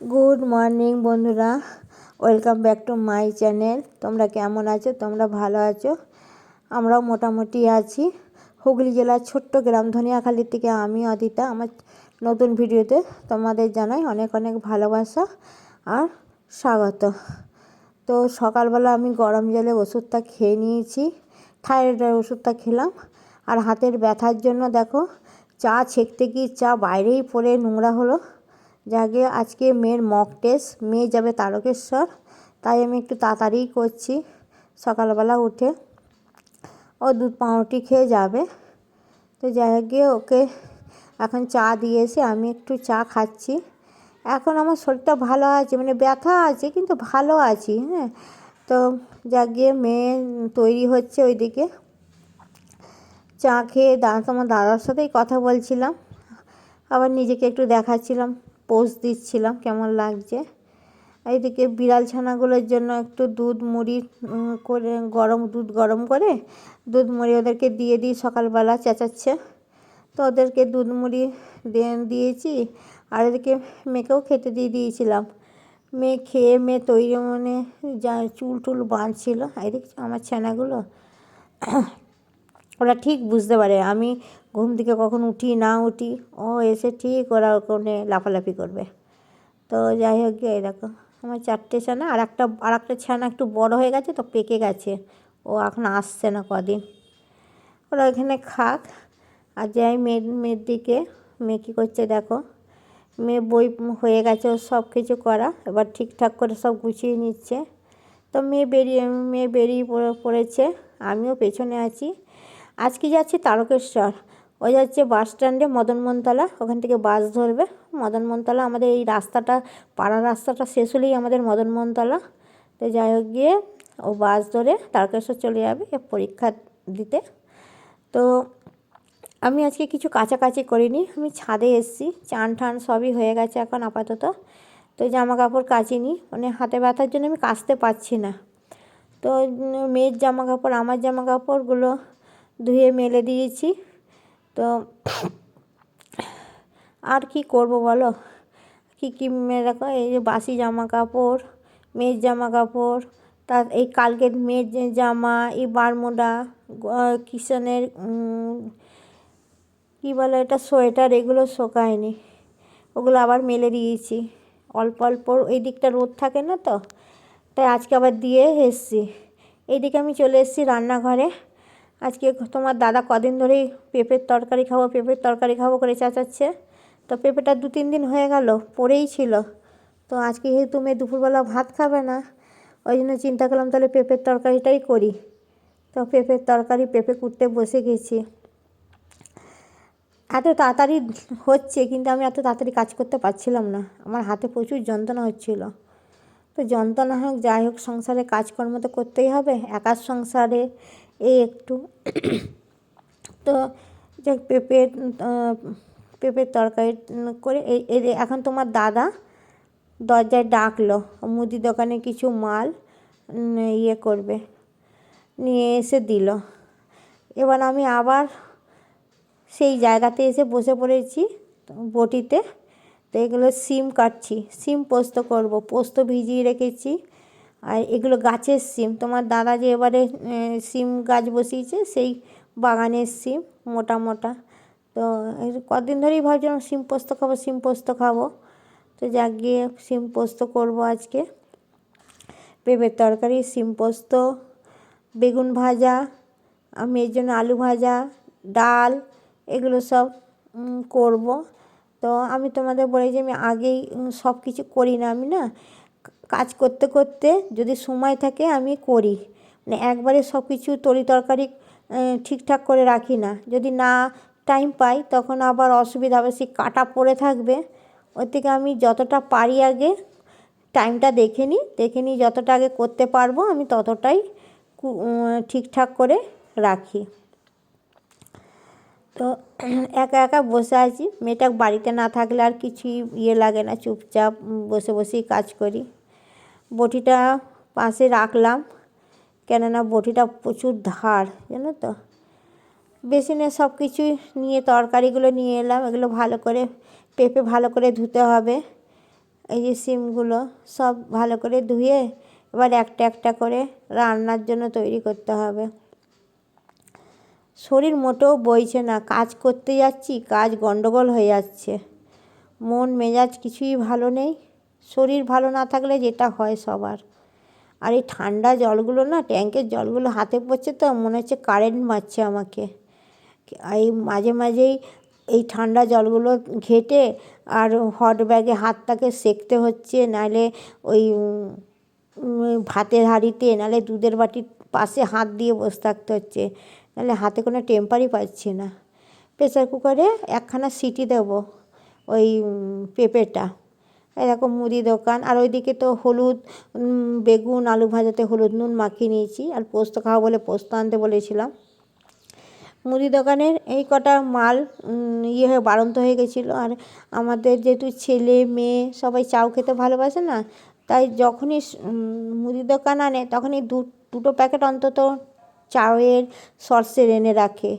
Good morning বন্ধুরা, welcome back to my channel. তোমরা কেমন আছো? তোমরা ভালো আছো? আমরাও মোটামুটি আছি। হুগলি জেলার ছোট্ট গ্রাম ধনিয়াখালীর থেকে আমি অদিতা। আমার নতুন ভিডিওতে তোমাদের জানাই অনেক অনেক ভালোবাসা আর স্বাগত। তো সকালবেলা আমি গরম জলে ওষুধটা খেয়ে নিয়েছি, থাইরয়েডের ওষুধটা খেলাম। আর হাতের ব্যথার জন্য দেখো, চা ছেঁকতে গিয়ে চা বাইরেই পড়ে নোংরা হলো। যাকে আজকে মেয়ের মক টেস্ট মেয়ে যাবে তারকেশ্বর। তাই আমি একটু তাড়াতাড়ি করছি। সকালবেলা উঠে ও দুধ পাউরুটি খেয়ে যাবে। তো গিয়ে ওকে এখন চা দিয়েছে, আমি একটু চা খাচ্ছি। এখন আমার শরীরটা ভালো আছে মানে ব্যথা আছে, কিন্তু ভালো আছি হ্যাঁ। তো গিয়ে মেয়ে তৈরি হচ্ছে ওইদিকে। চা খেয়ে দা, তোমার দাদার সাথেই কথা বলছিলাম। আবার নিজেকে একটু দেখাচ্ছিলাম। পোজ দিচ্ছিলাম, কেমন লাগছে? এইদিকে বিড়াল ছানাগুলোর জন্য একটু দুধ মুড়ি করে, গরম, দুধ গরম করে দুধ মুড়ি ওদেরকে দিয়ে দিই, সকালবেলা চেঁচাচ্ছে। তো ওদেরকে দুধ মুড়ি দিয়েছি। আর এদিকে মেয়েকেও খেতে দিয়ে দিয়েছিলাম। মেয়ে খেয়ে, মেয়ে তৈরি মানে যা চুল টুল বাঁধছিল। এদিকে আমার ছানাগুলো ওরা ঠিক বুঝতে পারে, আমি ঘুম থেকে কখন উঠি, না উঠি, ও এসে ঠিক ওরা ওখানে লাফালাফি করবে। তো যাই হোক গিয়ে এরকম আমার চারটে ছানা, আর একটা আর একটা ছানা একটু বড় হয়ে গেছে তো পেকে গেছে, ও এখন আসছে না কদিন। ওরা এখানে খাক, আর যাই মেয়ের মেয়ের দিকে, মেয়ে কী করছে দেখো, মেয়ে বই হয়ে গেছে ও সব কিছু করা, এবার ঠিকঠাক করে সব গুছিয়ে নিচ্ছে। তো মেয়ে বেরিয়ে মেয়ে বেরিয়ে পড়েছে, আমিও পেছনে আছি আজকে যাচ্ছি? তারকেশ্বর। ওই যাচ্ছে বাস স্ট্যান্ডে মদনমোহনতলা ওখান থেকে বাস ধরবে। মদনমোহনতলা আমাদের এই রাস্তাটা, পাড়ার রাস্তাটা শেষ হলেই আমাদের মদনমোহনতলা তো যাই হোক গিয়ে ও বাস ধরে তারকেশ্বর চলে যাবে পরীক্ষা দিতে। তো আমি আজকে কিছু কাছাকাছি করিনি। আমি ছাদে এসেছি। চান ঠান সবই হয়ে গেছে এখন আপাতত। তো জামা কাপড় কাচিনি। মানে হাতে ব্যথার জন্য আমি কাচতে পারছি না। তো মেয়ের জামা কাপড় আমার জামা কাপড়গুলো ধুয়ে মেলে দিয়েছি। তো আর কি করব বলো? কী কী দেখো এই যে বাসি জামা কাপড় মেয়ের জামা কাপড় তার এই কালকের মেয়ের জামা, এই বারমুডা কিষানের কী বলে এটা, সোয়েটার, এগুলো শোকায়নি। ওগুলো আবার মেলে দিয়েছি। অল্প অল্প, এই দিকটা রোদ থাকে না তো? তাই আজকে আবার দিয়ে এসছি। এইদিকে আমি চলে এসেছি রান্নাঘরে। আজকে তোমার দাদা কদিন ধরেই পেঁপের তরকারি খাব, পেঁপের তরকারি খাব করে চাচাচ্ছে। তো পেঁপেটা দু তিন দিন হয়ে গেল, পড়েই ছিল। তো আজকে যেহেতু মেয়ে দুপুরবেলা ভাত খাবে না, ওই জন্য চিন্তা করলাম তাহলে পেঁপের তরকারিটাই করি। তো পেঁপের তরকারি, পেঁপে কুটতে বসে গেছি। এত তাড়াতাড়ি হচ্ছে, কিন্তু আমি এত তাড়াতাড়ি কাজ করতে পারছিলাম না। আমার হাতে প্রচুর যন্ত্রণা হচ্ছিল। তো যন্ত্রণা হোক, যাই হোক, সংসারে কাজকর্ম তো করতেই হবে। একার সংসারে এই একটু। তো যাক, পেঁপে পেঁপের তরকারি করে এই এখন তোমার দাদা দরজায় ডাকলো, মুদি দোকানে কিছু মাল ইয়ে করবে, নিয়ে এসে দিল। এবার আমি আবার সেই জায়গাতে এসে বসে পড়েছি বটিতে। তো এগুলো সিম কাটছি, সিম পোস্ত করব, পোস্ত ভিজিয়ে রেখেছি। আর এগুলো গাছের সিম। তোমার দাদা যে এবারে সিম গাছ বসিয়েছে, সেই বাগানের সিম, মোটা মোটা। তো কদিন ধরেই ভাবছিলাম সিম পোস্ত খাব, সিম পোস্ত খাব। তো যাক, গিয়ে সিম পোস্ত করব আজকে। পেঁপের তরকারি, সিম পোস্ত, বেগুন ভাজা, আমি এর জন্য আলু ভাজা, ডাল, এগুলো সব করব। তো আমি তোমাদের বলি যে আমি আগেই সব কিছু করি না আমি, না? কাজ করতে করতে যদি সময় থাকে আমি করি। মানে একবারে সব কিছু তরি তরকারি ঠিকঠাক করে রাখি না। যদি না টাইম পাই তখন আবার অসুবিধা হবে সেই কাটা পড়ে থাকবে। ওর থেকে আমি যতটা পারি আগে টাইমটা দেখে নিই দেখে নিই যতটা আগে করতে পারব আমি ততটাই ঠিকঠাক করে রাখি। তো একা একা বসে আছি, মেয়েটা বাড়িতে না থাকলে আর কিছুই ইয়ে লাগে না, চুপচাপ বসে বসেই কাজ করি। বটিটা পাশে রাখলাম। কেননা বটিটা প্রচুর ধার, জানো তো? বেসিনে সব কিছুই নিয়ে, তরকারিগুলো নিয়ে এলাম। এগুলো ভালো করে, পেঁপে ভালো করে ধুতে হবে। এই যে সিমগুলো সব ভালো করে ধুয়ে, এবার একটা একটা করে রান্নার জন্য তৈরি করতে হবে। শরীর মোটেও বইছে না। কাজ করতে যাচ্ছি, কাজ গন্ডগোল হয়ে যাচ্ছে। মন মেজাজ কিছুই ভালো নেই। শরীর ভালো না থাকলে যেটা হয় সবার। আর এই ঠান্ডা জলগুলো না, ট্যাঙ্কের জলগুলো হাতে পড়ছে তো, মনে হচ্ছে কারেন্ট মারছে আমাকে। এই মাঝে মাঝেই এই ঠান্ডা জলগুলো ঘেটে আর হট ব্যাগে হাতটাকে সেঁকতে হচ্ছে, নাহলে ওই ভাতের হাঁড়িতে, নাহলে দুধের বাটির পাশে হাত দিয়ে বসে থাকতে হচ্ছে। নাহলে হাতে কোনো টেম্পারই পাচ্ছি না। প্রেসার কুকারে একখানা সিটি দেবো, ওই পেঁপেটা। এরকম মুদি দোকান। আর ওইদিকে তো হলুদ বেগুন, আলু ভাজাতে হলুদ, নুন মাখিয়ে নিয়েছি। আর পোস্ত খাওয়া বলে পোস্ত আনতে বলেছিলাম। মুদি দোকানের এই কটা মাল ইয়ে হয়ে বাড়ন্ত হয়ে গেছিল। আর আমাদের যেহেতু ছেলে, মেয়ে, সবাই চাউ খেতে ভালোবাসে না, তাই যখনই মুদি দোকান আনে, তখনই দু, দুটো প্যাকেট অন্তত চাউয়ের সর্ষের এনে রাখে।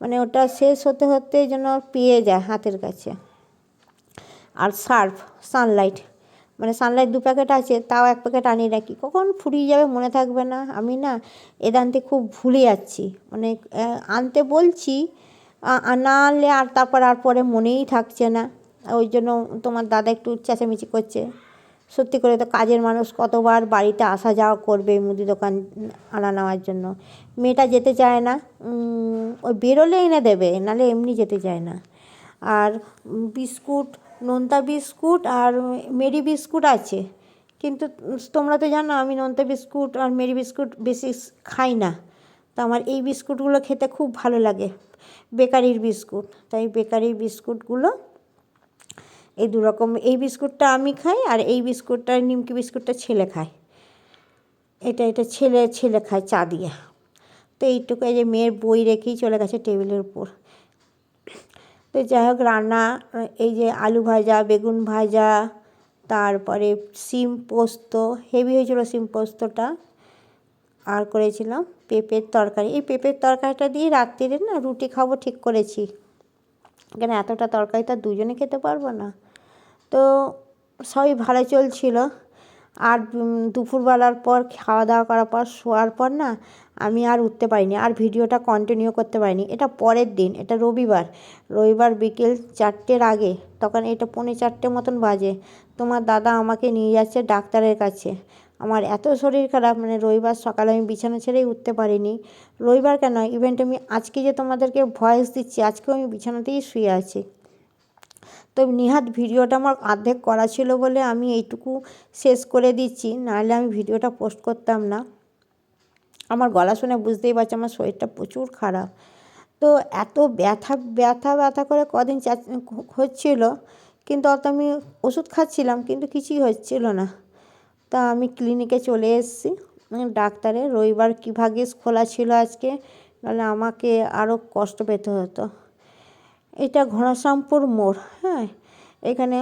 মানে ওটা শেষ হতে হতে যেন পেয়ে যায় হাতের কাছে। আর সার্ফ সানলাইট মানে সানলাইট দু প্যাকেট আছে, তাও এক প্যাকেট আনিয়ে রাখি। কখন ফুরিয়ে যাবে মনে থাকবে না। আমি না এটা আনতে খুব ভুলে যাচ্ছি। মানে আনতে বলছি না আনলে আর তারপর আর পরে মনেই থাকছে না। ওই জন্য তোমার দাদা একটু চেঁচামেচি করছে। সত্যি করে তো কাজের মানুষ কতবার বাড়িতে আসা যাওয়া করবে মুদি দোকান আনা নেওয়ার জন্য। মেয়েটা যেতে চায় না। ওই বেরোলে এনে দেবে নাহলে এমনি যেতে চায় না। আর বিস্কুট নোনতা বিস্কুট আর মেরি বিস্কুট আছে। কিন্তু তোমরা তো জানো আমি নোনতা বিস্কুট আর মেরি বিস্কুট বেশি খাই না। তো আমার এই বিস্কুটগুলো খেতে খুব ভালো লাগে। বেকারির বিস্কুট। তাই বেকারির বিস্কুটগুলো এই দু রকম এই বিস্কুটটা আমি খাই আর এই বিস্কুটটা, নিমকি বিস্কুটটা ছেলে খায়। এটা এটা ছেলে ছেলে খায় চা দিয়ে। তো এইটুকু এই যে মেয়ের বই রেখেই চলে গেছে টেবিলের উপর। তো যাই হোক রান্না, এই যে আলু ভাজা, বেগুন ভাজা, তারপরে সিম পোস্ত, হেভি হয়েছিল সিম পোস্তটা, আর করেছিলাম পেঁপের তরকারি। এই পেঁপের তরকারিটা দিয়ে রাত্রিরে না রুটি খাব ঠিক করেছি। কেন এতটা তরকারি তো দুজনে খেতে পারব না। তো সবই ভালো চলছিল। আর দুপুরবেলার পর খাওয়া দাওয়া করার পর, শোয়ার পর না আমি আর উঠতে পারিনি, আর ভিডিওটা কন্টিনিউ করতে পারিনি। এটা পরের দিন, এটা রবিবার। রবিবার বিকেল চারটের আগে, তখন এটা পৌনে চারটে মতন বাজে। তোমার দাদা আমাকে নিয়ে যাচ্ছে ডাক্তারের কাছে। আমার এত শরীর খারাপ মানে রবিবার সকালে আমি বিছানা ছেড়েই উঠতে পারিনি। রবিবার কেন? ইভেন্ট আমি আজকে যে তোমাদেরকে ভয়েস দিচ্ছি, আজকেও আমি বিছানাতেই শুয়ে আছি। তো নিহাত ভিডিওটা আমার অর্ধেক করা ছিল বলে আমি এইটুকু শেষ করে দিচ্ছি, নাহলে আমি ভিডিওটা পোস্ট করতাম না। আমার গলা শুনে বুঝতেই পারছি আমার শরীরটা প্রচুর খারাপ। তো এত ব্যথা ব্যথা ব্যথা করে কদিন হচ্ছিল, কিন্তু অত আমি ওষুধ খাচ্ছিলাম, কিন্তু কিছুই হচ্ছিল না। তা আমি ক্লিনিকে চলে এসেছি, ডাক্তারে, রবিবার কী ভাগ্যিস খোলা ছিল আজকে, নাহলে আমাকে আরও কষ্ট পেতে হতো। এটা ঘনশ্যামপুর মোড় হ্যাঁ। এখানে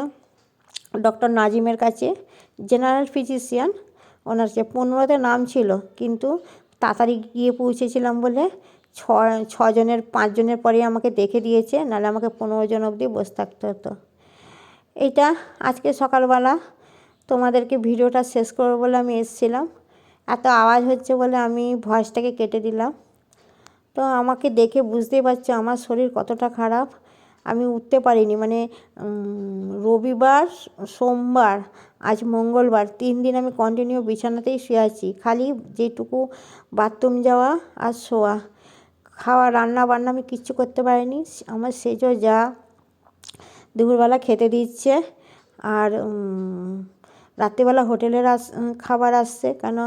ডক্টর নাজিমের কাছে জেনারেল ফিজিশিয়ান, ওনার যে পনেরোতে নাম ছিল, কিন্তু তাড়াতাড়ি গিয়ে পৌঁছেছিলাম বলে ছ ছজনের, পাঁচজনের পরে আমাকে দেখে দিয়েছে, নাহলে আমাকে পনেরো জন অবধি বসে থাকতে হতো। এইটা আজকে সকালবেলা তোমাদেরকে ভিডিওটা শেষ করব বলে আমি এসেছিলাম। এত আওয়াজ হচ্ছে বলে আমি ভয়েসটাকে কেটে দিলাম। তো আমাকে দেখে বুঝতেই পারছ, আমার শরীর কতটা খারাপ। আমি উঠতে পারিনি। মানে রবিবার, সোমবার, আজ মঙ্গলবার, তিন দিন আমি কন্টিনিউ বিছানাতেই শুয়ে আছি। খালি যেটুকু বাথরুম যাওয়া আর শোয়া। খাওয়া, রান্না বান্না আমি কিচ্ছু করতে পারিনি। আমার সেজো যা দুপুরবেলা খেতে দিচ্ছে। আর রাত্রিবেলা হোটেলের আস খাবার আসছে, কেন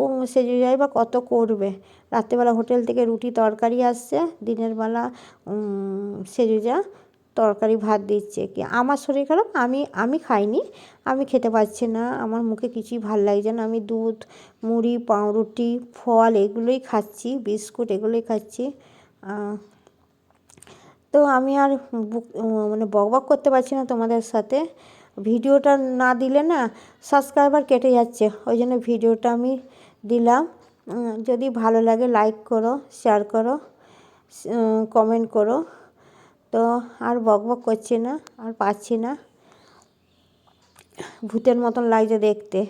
ও সেজে যায় বা কত করবে? রাত্রিবেলা হোটেল থেকে রুটি তরকারি আসছে, দিনের বেলা সেজুজা তরকারি ভাত দিচ্ছে কি। আমার শরীর খারাপ, আমি আমি খাইনি, আমি খেতে পারছি না, আমার মুখে কিছুই ভালো লাগছে না, আমি দুধ, মুড়ি, পাউরুটি, ফল এগুলোই খাচ্ছি, বিস্কুট এগুলোই খাচ্ছি তো আমি আর মানে বক বক করতে পারছি না তোমাদের সাথে। ভিডিওটা না দিলে না সাবস্ক্রাইবার কেটে যাচ্ছে। ওই জন্য ভিডিওটা আমি দিলাম। যদি ভালো লাগে লাইক করো শেয়ার করো কমেন্ট করো। তো আর বক বক করছি না, আর পাচ্ছি না। ভূতের মতন লাগছে দেখতে।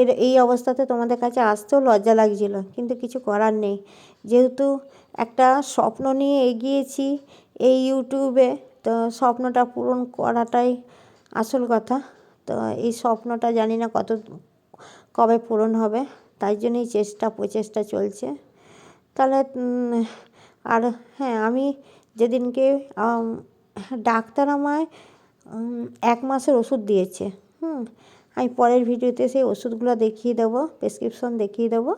এর, এই অবস্থাতে তোমাদের কাছে আসতেও লজ্জা লাগছিল, কিন্তু কিছু করার নেই। যেহেতু একটা স্বপ্ন নিয়ে এগিয়েছি এই ইউটিউবে তো স্বপ্নটা পূরণ করাটাই আসল কথা। তো এই স্বপ্নটা জানি না কত, কবে পূরণ হবে, তাই জন্যই চেষ্টা, প্রচেষ্টা চলছে। তাহলে আর হ্যাঁ আমি যেদিনকে ডাক্তার আমায় এক মাসের ওষুধ দিয়েছে, হুম, আমি পরের ভিডিওতে সেই ওষুধগুলো দেখিয়ে দেবো, প্রেসক্রিপশন দেখিয়ে দেবো।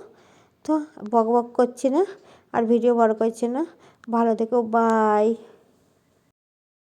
তো বক বক করছি না, আর ভিডিও বড় করছি না। ভালো থেকো, বাই।